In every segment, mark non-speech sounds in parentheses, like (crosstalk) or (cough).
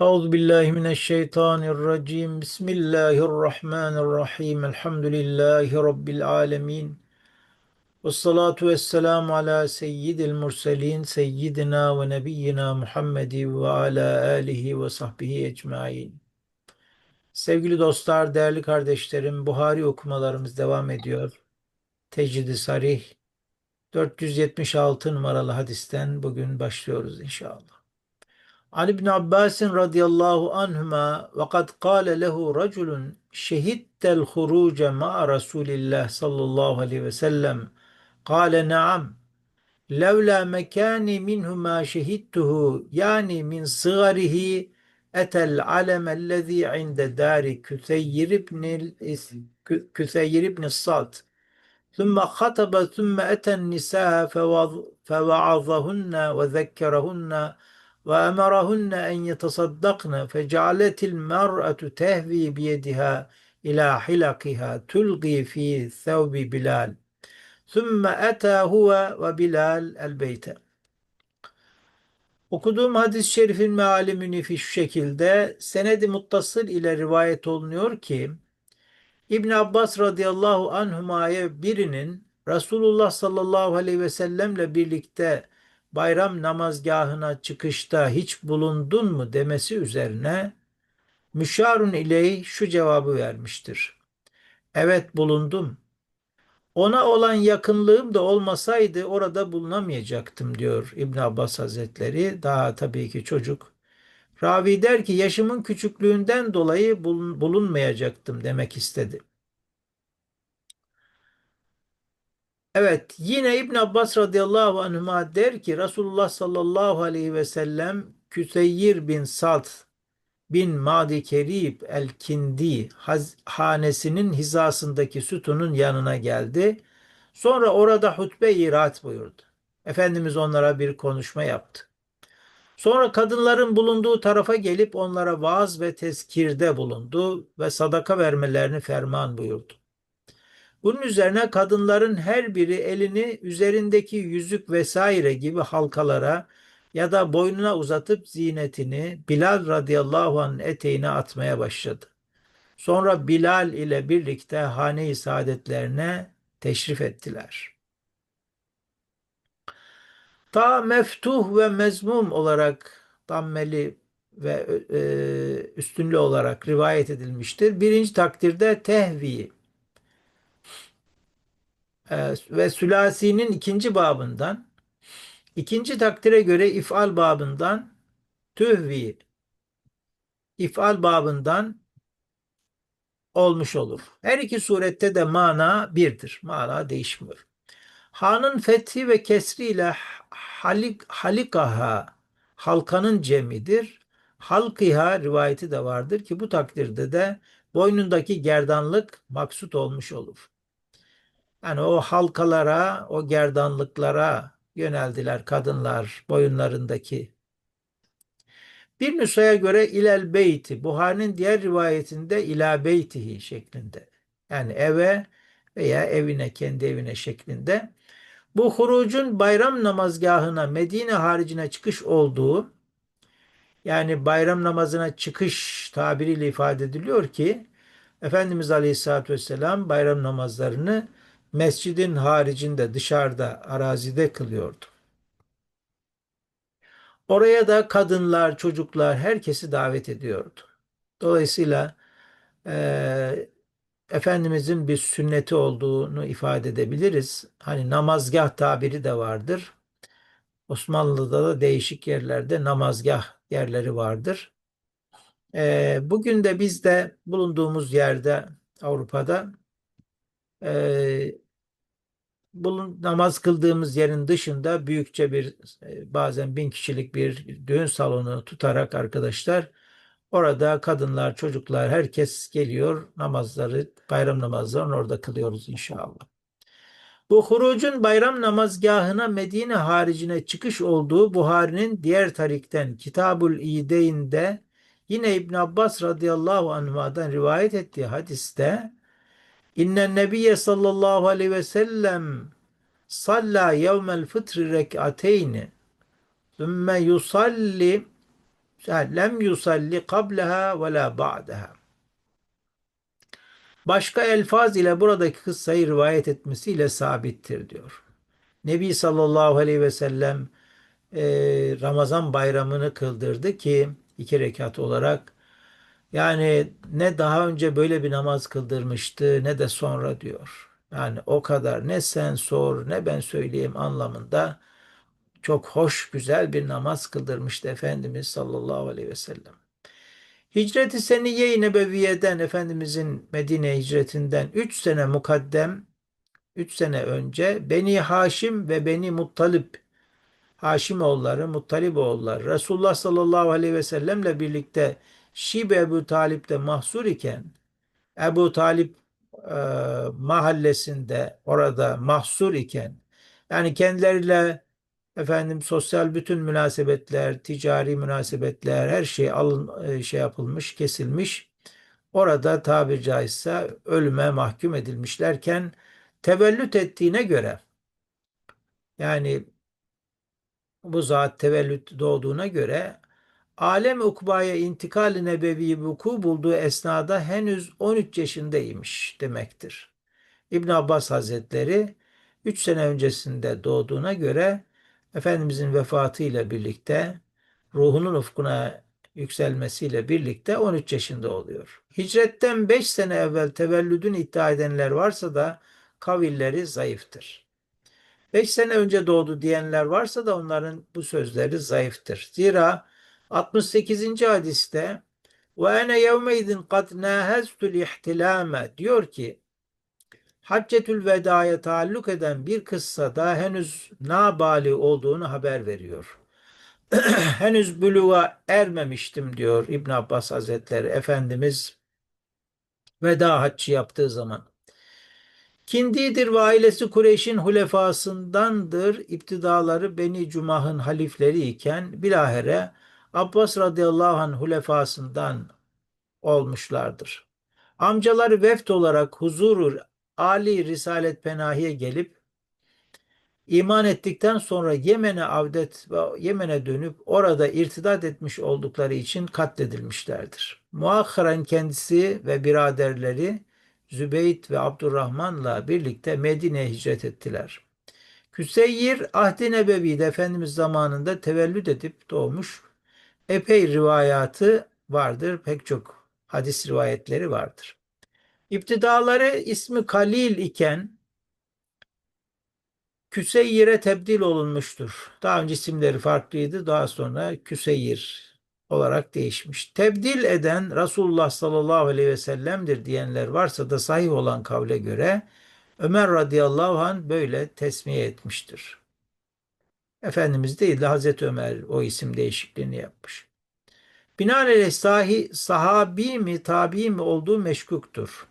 Euzu billahi mineşşeytanirracim. Bismillahirrahmanirrahim. Elhamdülillahi rabbil alamin. Ves salatu vesselamu ala seyyidil murselin seyyidina ve nebiyyina Muhammedi ve ala alihi ve sahbihi ecmaîn. Sevgili dostlar, değerli kardeşlerim, Buhari okumalarımız devam ediyor. Tecrid-i Sarih 476 numaralı hadisten bugün başlıyoruz inşallah. An İbn Abbas radıyallahu anhuma ve kad kâle lehu raculun şehittel huruce ma Resulillah sallallahu aleyhi ve sellem kâle naam levla mekani minhu ma şehittuhu yani min sigarihi etel alem ellezî inde dâri Küseyyir ibn Küseyyir ibn Salt ثم خطب ثم أتى النساء فوعظهن وذكرهن ve emerahunne en yetesaddakne fecealetil mer'atu tehvi biyediha ila hilakiha tulgi fi thevbi Bilal. Sümme eta huve ve Bilal el beyte. Okuduğum hadis-i şerifin meali münifi şu şekilde senedi muttasıl ile rivayet olunuyor ki İbn Abbas radıyallahu anhuma'ya birinin Resulullah sallallahu aleyhi ve sellemle birlikte bayram namazgahına çıkışta hiç bulundun mu demesi üzerine müşarun iley şu cevabı vermiştir. Evet bulundum. Ona olan yakınlığım da olmasaydı orada bulunamayacaktım diyor İbn Abbas Hazretleri. Daha tabii ki çocuk. Ravi der ki yaşımın küçüklüğünden dolayı bulunmayacaktım demek istedi. Evet yine İbn Abbas radıyallahu anhuma der ki Resulullah sallallahu aleyhi ve sellem Küseyyir bin Salt bin Madi Kerib el-Kindi hanesinin hizasındaki sütunun yanına geldi. Sonra orada hutbe irat buyurdu. Efendimiz onlara bir konuşma yaptı. Sonra kadınların bulunduğu tarafa gelip onlara vaaz ve tezkirde bulundu ve sadaka vermelerini ferman buyurdu. Bunun üzerine kadınların her biri elini üzerindeki yüzük vesaire gibi halkalara ya da boynuna uzatıp zinetini Bilal radıyallahu anh'ın eteğine atmaya başladı. Sonra Bilal ile birlikte hane-i saadetlerine teşrif ettiler. Ta meftuh ve mezmum olarak dammeli ve e, üstünlü olarak rivayet edilmiştir. Birinci takdirde tehvi ve sülasinin ikinci babından ikinci takdire göre ifal babından tühvi ifal babından olmuş olur. Her iki surette de mana birdir. Mana değişmiyor. Ha'nın fethi ve kesri ile halik, halikaha halkanın cemidir. Halkiha rivayeti de vardır ki bu takdirde de boynundaki gerdanlık maksut olmuş olur. Yani o halkalara, o gerdanlıklara yöneldiler kadınlar boyunlarındaki. Bir nüshaya göre ilel beyti, Buhari'nin diğer rivayetinde ila beytihi şeklinde. Yani eve veya evine, kendi evine şeklinde. Bu hurucun bayram namazgahına, Medine haricine çıkış olduğu, yani bayram namazına çıkış tabiriyle ifade ediliyor ki, Efendimiz Aleyhisselatü Vesselam bayram namazlarını mescidin haricinde dışarıda arazide kılıyordu. Oraya da kadınlar, çocuklar herkesi davet ediyordu. Dolayısıyla e, Efendimizin bir sünneti olduğunu ifade edebiliriz. Hani namazgah tabiri de vardır. Osmanlı'da da değişik yerlerde namazgah yerleri vardır. E, bugün de biz de bulunduğumuz yerde Avrupa'da e, bulun, namaz kıldığımız yerin dışında büyükçe bir e, bazen bin kişilik bir düğün salonu tutarak arkadaşlar orada kadınlar, çocuklar herkes geliyor namazları, bayram namazlarını orada kılıyoruz inşallah. Bu hurucun bayram namazgahına Medine haricine çıkış olduğu Buhari'nin diğer tarikten Kitabul İdeyn'de yine İbn Abbas radıyallahu anh'dan rivayet ettiği hadiste İnnen nebiye sallallahu aleyhi ve sellem salla yevmel fıtri rek'ateyni sümme yusalli lem yusalli qablaha ve la ba'daha. Başka elfaz ile buradaki kıssayı rivayet etmesiyle sabittir diyor. Nebi sallallahu aleyhi ve sellem e, Ramazan bayramını kıldırdı ki iki rekat olarak yani ne daha önce böyle bir namaz kıldırmıştı ne de sonra diyor. Yani o kadar ne sen sor ne ben söyleyeyim anlamında çok hoş güzel bir namaz kıldırmıştı Efendimiz sallallahu aleyhi ve sellem. Hicret-i Seniye-i Nebeviye'den Efendimizin Medine hicretinden 3 sene mukaddem 3 sene önce Beni Haşim ve Beni Muttalip Haşimoğulları, Muttaliboğulları Resulullah sallallahu aleyhi ve sellemle birlikte Şibe Ebu Talip'te mahsur iken Ebu Talip e, mahallesinde orada mahsur iken yani kendileriyle efendim sosyal bütün münasebetler, ticari münasebetler her şey alın e, şey yapılmış, kesilmiş. Orada tabiri caizse ölüme mahkum edilmişlerken tevellüt ettiğine göre yani bu zat tevellüt doğduğuna göre alem ukbaya intikal-i nebevi vuku bulduğu esnada henüz 13 yaşındaymış demektir. İbn Abbas Hazretleri 3 sene öncesinde doğduğuna göre Efendimizin vefatıyla birlikte ruhunun ufkuna yükselmesiyle birlikte 13 yaşında oluyor. Hicretten 5 sene evvel tevellüdün iddia edenler varsa da kavilleri zayıftır. 5 sene önce doğdu diyenler varsa da onların bu sözleri zayıftır. Zira 68. hadiste ve ene yevmeydin kad nâheztul ihtilâme diyor ki Haccetül Veda'ya taalluk eden bir kıssada henüz nabali olduğunu haber veriyor. (clears throat) henüz buluğa ermemiştim diyor İbn Abbas Hazretleri Efendimiz veda haccı yaptığı zaman. Kindidir ve ailesi Kureyş'in hulefasındandır. İptidaları Beni Cumah'ın halifleri iken bilahere Abbas radıyallahu anh hulefasından olmuşlardır. Amcaları veft olarak huzurur Ali Risalet Penahi'ye gelip iman ettikten sonra Yemen'e avdet ve Yemen'e dönüp orada irtidat etmiş oldukları için katledilmişlerdir. Muakharen kendisi ve biraderleri Zübeyt ve Abdurrahman'la birlikte Medine'ye hicret ettiler. Küseyir Ahdi Nebevi'de Efendimiz zamanında tevellüt edip doğmuş. Epey rivayatı vardır. Pek çok hadis rivayetleri vardır. İptidaları ismi Kalil iken Küseyir'e tebdil olunmuştur. Daha önce isimleri farklıydı. Daha sonra Küseyir olarak değişmiş. Tebdil eden Resulullah sallallahu aleyhi ve sellem'dir diyenler varsa da sahih olan kavle göre Ömer radıyallahu anh böyle tesmiye etmiştir. Efendimiz değil de Hazreti Ömer o isim değişikliğini yapmış. Binaenaleyh sahi, sahabi mi tabi mi olduğu meşkuktur.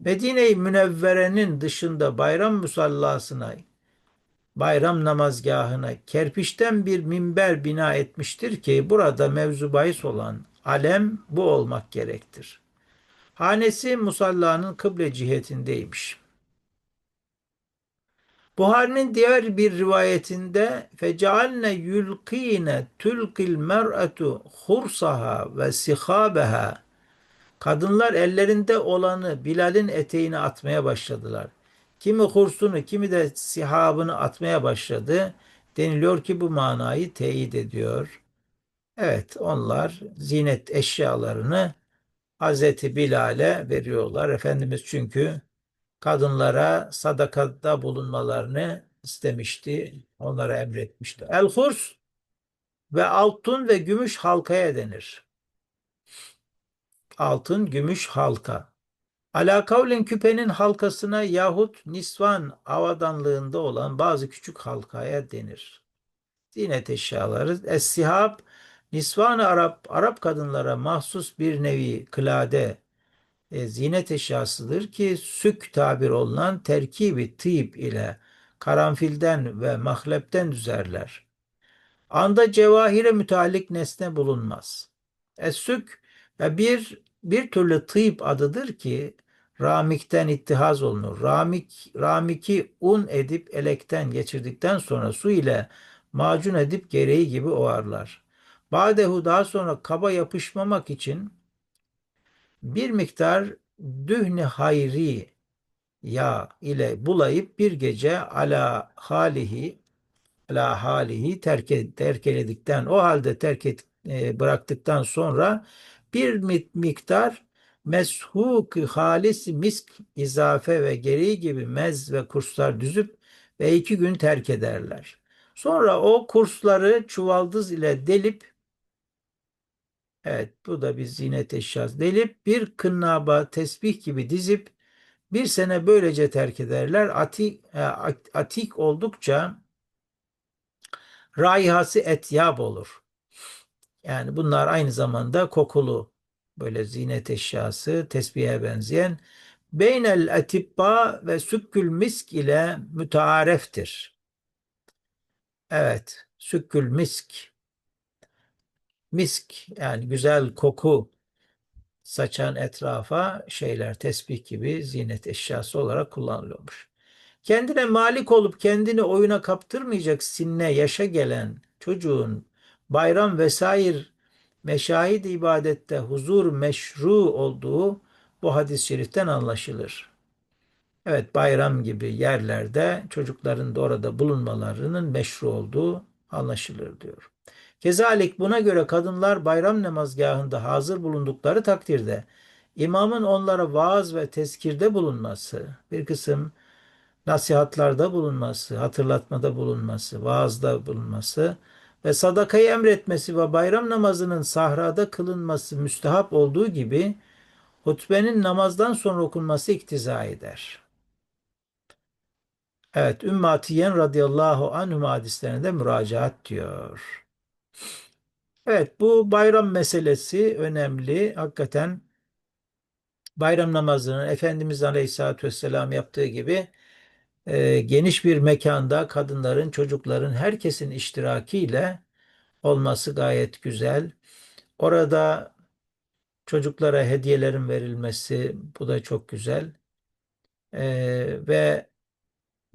Medine-i Münevvere'nin dışında bayram musallasına, bayram namazgahına kerpiçten bir minber bina etmiştir ki burada mevzu bahis olan alem bu olmak gerektir. Hanesi musallanın kıble cihetindeymiş. Buhari'nin diğer bir rivayetinde fecealne yulkine tulkil mer'atu hursaha ve sihabeha Kadınlar ellerinde olanı Bilal'in eteğine atmaya başladılar. Kimi hursunu, kimi de sihabını atmaya başladı. Deniliyor ki bu manayı teyit ediyor. Evet, onlar zinet eşyalarını Hazreti Bilal'e veriyorlar. Efendimiz çünkü kadınlara sadakada bulunmalarını istemişti. Onlara emretmişti. El hurs ve altın ve gümüş halkaya denir altın, gümüş halka. Ala kavlen küpenin halkasına yahut nisvan avadanlığında olan bazı küçük halkaya denir. Zinet eşyaları. Es-sihab, nisvan Arap, Arap kadınlara mahsus bir nevi kılade e, zinet eşyasıdır ki sük tabir olunan terkibi tıyip ile karanfilden ve mahlepten düzerler. Anda cevahire müteallik nesne bulunmaz. Es-sük bir bir türlü tıyıp adıdır ki ramikten ittihaz olunur. Ramik, ramiki un edip elekten geçirdikten sonra su ile macun edip gereği gibi ovarlar. Badehu daha sonra kaba yapışmamak için bir miktar dühni hayri yağ ile bulayıp bir gece ala halihi ala halihi terk, terk o halde terk et, e, bıraktıktan sonra bir mi- miktar meshuk halis misk izafe ve gereği gibi mez ve kurslar düzüp ve iki gün terk ederler. Sonra o kursları çuvaldız ile delip evet bu da bir zinet eşyası delip bir kınnaba tesbih gibi dizip bir sene böylece terk ederler. Atik, e, atik oldukça raihası etyab olur. Yani bunlar aynı zamanda kokulu böyle zinet eşyası, tesbihe benzeyen beynel etibba ve sükkül misk ile müteareftir. Evet, sükkül misk, misk yani güzel koku saçan etrafa şeyler tesbih gibi zinet eşyası olarak kullanılıyormuş. Kendine malik olup kendini oyuna kaptırmayacak sinne yaşa gelen çocuğun bayram vesaire meşahid ibadette huzur meşru olduğu bu hadis-i şeriften anlaşılır. Evet bayram gibi yerlerde çocukların da orada bulunmalarının meşru olduğu anlaşılır diyor. Kezalik buna göre kadınlar bayram namazgahında hazır bulundukları takdirde imamın onlara vaaz ve tezkirde bulunması, bir kısım nasihatlarda bulunması, hatırlatmada bulunması, vaazda bulunması ve sadakayı emretmesi ve bayram namazının sahrada kılınması müstehap olduğu gibi hutbenin namazdan sonra okunması iktiza eder. Evet, Ümmü Atiyen radıyallahu anhüm hadislerine de müracaat diyor. Evet, bu bayram meselesi önemli. Hakikaten bayram namazının Efendimiz Aleyhisselatü Vesselam yaptığı gibi e, geniş bir mekanda kadınların, çocukların, herkesin iştirakiyle olması gayet güzel. Orada çocuklara hediyelerin verilmesi bu da çok güzel. E, ve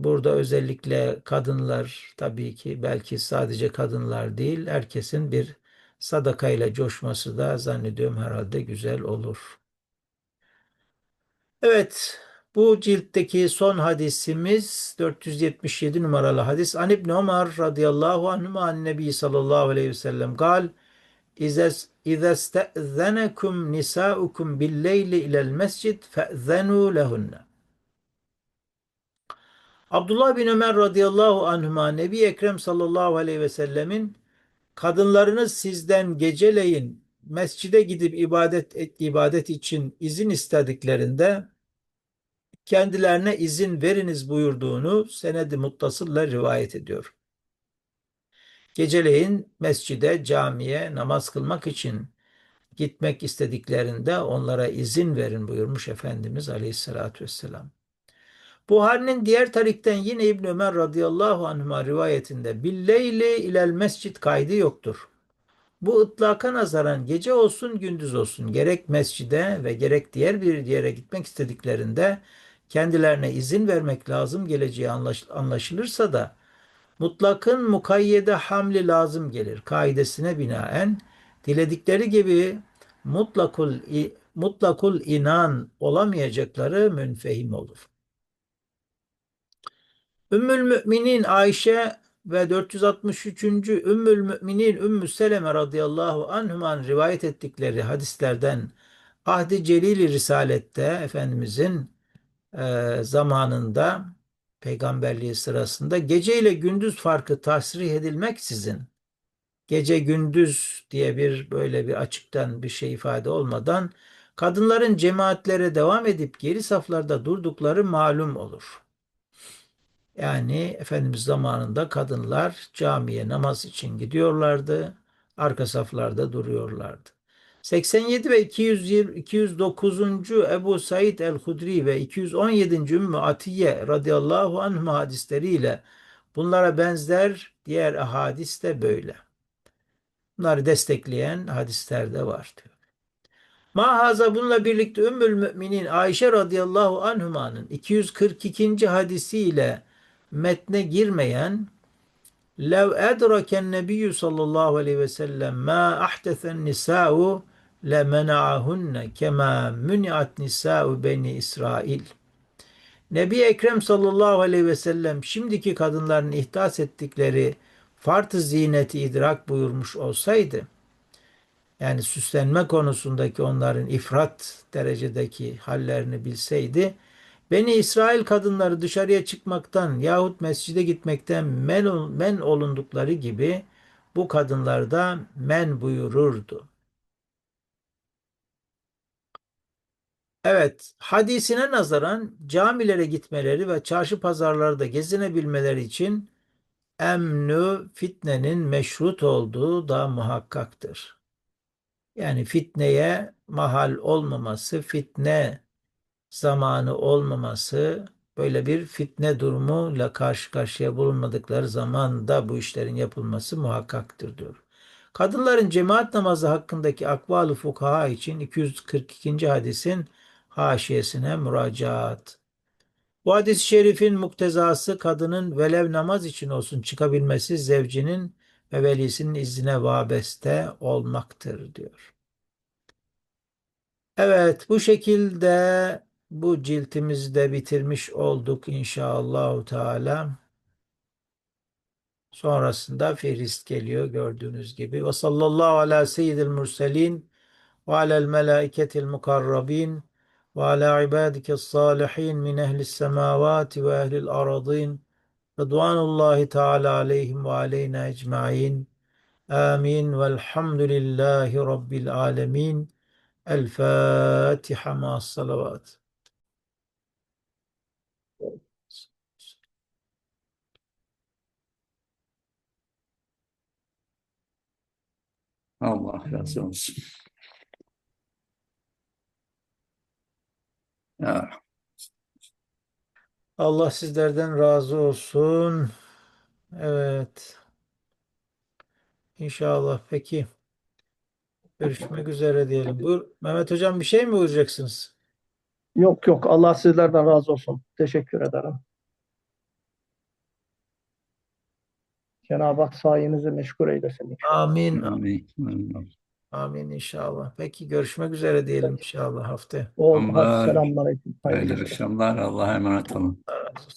burada özellikle kadınlar tabii ki belki sadece kadınlar değil herkesin bir sadakayla coşması da zannediyorum herhalde güzel olur. Evet, bu ciltteki son hadisimiz 477 numaralı hadis. An İbni Ömer radıyallahu anhuma an Nebi sallallahu aleyhi ve sellem gal İza ste'zenekum nisaukum billeyli ilel mescid fe'zenu lehunne. Abdullah bin Ömer radıyallahu anhuma Nebi Ekrem sallallahu aleyhi ve sellemin kadınlarınız sizden geceleyin mescide gidip ibadet ibadet için izin istediklerinde kendilerine izin veriniz buyurduğunu senedi muttasılla rivayet ediyor. Geceleyin mescide, camiye namaz kılmak için gitmek istediklerinde onlara izin verin buyurmuş Efendimiz Aleyhisselatü Vesselam. Buhari'nin diğer tarikten yine İbn Ömer radıyallahu anhuma rivayetinde billeyli ilel mescid kaydı yoktur. Bu ıtlaka nazaran gece olsun gündüz olsun gerek mescide ve gerek diğer bir yere gitmek istediklerinde kendilerine izin vermek lazım geleceği anlaşılırsa da mutlakın mukayyede hamli lazım gelir. Kaidesine binaen diledikleri gibi mutlakul, mutlakul inan olamayacakları münfehim olur. Ümmül Müminin Ayşe ve 463. Ümmül Müminin Ümmü Seleme radıyallahu anhuman rivayet ettikleri hadislerden Ahdi Celil Risalette Efendimizin e, zamanında peygamberliği sırasında gece ile gündüz farkı tasrih edilmeksizin gece gündüz diye bir böyle bir açıktan bir şey ifade olmadan kadınların cemaatlere devam edip geri saflarda durdukları malum olur. Yani Efendimiz zamanında kadınlar camiye namaz için gidiyorlardı, arka saflarda duruyorlardı. 87 ve 220, 209. Ebu Said el-Hudri ve 217. Ümmü Atiye radıyallahu anh hadisleriyle bunlara benzer diğer ahadis de böyle. Bunları destekleyen hadisler de var diyor. Mahaza bununla birlikte Ümmül Müminin Ayşe radıyallahu anhumanın 242. hadisiyle metne girmeyen lev edraken nebiyyü sallallahu aleyhi ve sellem ma ahdesen nisa'u lemena'ahunne kema muni'at nisa'u beni İsrail. Nebi Ekrem sallallahu aleyhi ve sellem şimdiki kadınların ihdas ettikleri farz ziyneti idrak buyurmuş olsaydı, yani süslenme konusundaki onların ifrat derecedeki hallerini bilseydi, Beni İsrail kadınları dışarıya çıkmaktan yahut mescide gitmekten men, men olundukları gibi bu kadınlar da men buyururdu. Evet, hadisine nazaran camilere gitmeleri ve çarşı pazarlarda gezinebilmeleri için emnü fitnenin meşrut olduğu da muhakkaktır. Yani fitneye mahal olmaması, fitne zamanı olmaması, böyle bir fitne durumuyla karşı karşıya bulunmadıkları zaman da bu işlerin yapılması muhakkaktır diyor. Kadınların cemaat namazı hakkındaki akval-ı fukaha için 242. hadisin haşiyesine müracaat. Bu hadis-i şerifin muktezası kadının velev namaz için olsun çıkabilmesi zevcinin ve velisinin iznine vabeste olmaktır diyor. Evet bu şekilde bu ciltimizi de bitirmiş olduk inşallah Teala. Sonrasında Fihrist geliyor gördüğünüz gibi. Ve sallallahu ala seyyidil murselin ve alel melaiketil mukarrabin ve ala ibadikes salihin min ehlis semavati ve ehlil aradin. Rıdvanullahi Teala aleyhim ve aleyna ecmain. Amin. Velhamdülillahi Rabbil alemin. El Fatiha ma'as salavat. Allah razı olsun. Ya, Allah sizlerden razı olsun. Evet. İnşallah. Peki. Görüşmek üzere diyelim. Buyur. Mehmet Hocam bir şey mi buyuracaksınız? Yok yok Allah sizlerden razı olsun. Teşekkür ederim. Cenab-ı Hak sayenizi meşgul eylesin inşallah. Amin. amin. amin. Amin inşallah. Peki görüşmek üzere diyelim inşallah haftaya. Oldu. Hadi selamünaleyküm. Hayırlı Hayırlı akşamlar. Allah'a emanet olun. Allah razı olsun.